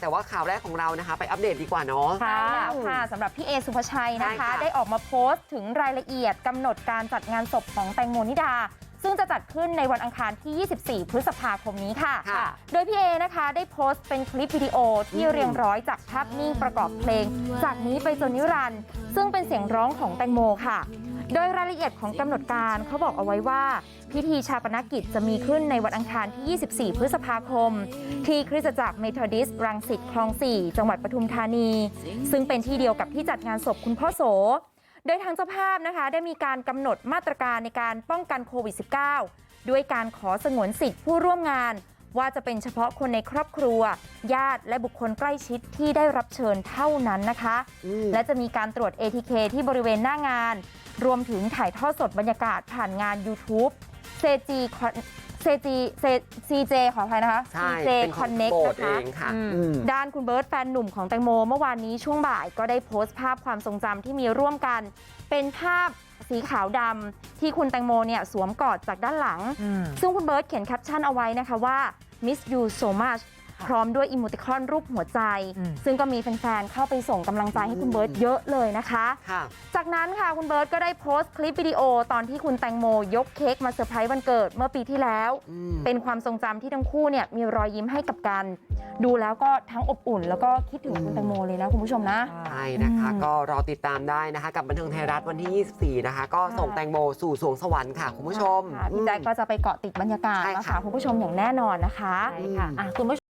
แต่ว่าข่าวแรกของเรานะคะไปอัปเดตดีกว่าเนาะค่ะใช่แล้วค่ะสำหรับพี่เอสุภาชัยนะใช่คะค่ะได้ออกมาโพสต์ถึงรายละเอียดกำหนดการจัดงานศพของแตงโมนิดา ซึ่งจะจัดขึ้นในวันอังคารที่ 24 พฤษภาคมนี้ค่ะค่ะโดยพี่เอนะคะได้โพสต์เป็นคลิปวิดีโอที่อืมเรียงร้อยจากภาพนิ่งประกอบเพลง จากนี้ไปจนนิรันดร์ซึ่งเป็นเสียงร้องของแตงโมค่ะ โดยรายละเอียดของกำหนดการเขาบอกเอาไว้ว่า พิธีชาปนกิจจะมีขึ้นในวันอังคารที่ 24 พฤษภาคม ที่คริสตจักรเมทอดิสรังสิตคลอง 4 จังหวัดปทุมธานี ซึ่งเป็นที่เดียวกับที่จัดงานศพคุณพ่อโส โดยทางเจ้าภาพนะคะได้มีการกำหนดมาตรการในการป้องกันโควิด -19 ด้วยการขอสงวนสิทธิ์ผู้ร่วมงานว่าจะเป็นเฉพาะคนในครอบครัว ญาติและบุคคลใกล้ชิดที่ได้รับเชิญเท่านั้นนะคะอืมและจะมีการตรวจ ATK ที่บริเวณหน้างาน รวมถึงถ่ายทอดสดบรรยากาศผ่านงาน YouTube CG CG CJ ขออภัยนะคะใช่ CJ เป็นของ Connect โบสถ์นะคะเองค่ะอืมอืมด้านคุณเบิร์ตแฟนหนุ่มของแตงโมเมื่อวานนี้ช่วงบ่ายก็ได้โพสต์ภาพความทรงจำที่มีร่วมกัน เป็นภาพสีขาวดำที่คุณแตงโมเนี่ยสวมกอดจากด้านหลัง ซึ่งคุณเบิร์ตเขียนแคปชั่นเอาไว้นะคะว่า miss you so much พร้อมด้วยอิโมติคอนรูปหัวใจอืมซึ่งก็มีแฟนๆเข้าไปส่งกำลังใจให้คุณเบิร์ตเยอะเลยนะคะค่ะจากนั้นค่ะคุณเบิร์ตก็ได้โพสต์คลิปวิดีโอตอนที่คุณแตงโมยกเค้กมาเซอร์ไพรส์วันเกิดเมื่อปีที่แล้วอืมเป็นความทรงจำที่ทั้งคู่เนี่ยมีรอยยิ้มให้กับกัน ดูแล้วก็ทั้งอบอุ่น แล้วก็คิดถึงคุณแตงโมเลยนะคุณผู้ชมนะใช่นะคะอืมก็รอติดตามได้นะคะ กับบันเทิงไทยรัฐวันที่ 24 นะคะ ก็ส่งค่ะแตงโมสู่สวงสวรรค์ค่ะคุณผู้ชมค่ะพี่แจ๊คก็จะไปเกาะติดบรรยากาศใช่นะค่ะคะคุณผู้ชมอย่างแน่นอนนะคะใช่ค่ะอะคุณผู้ชม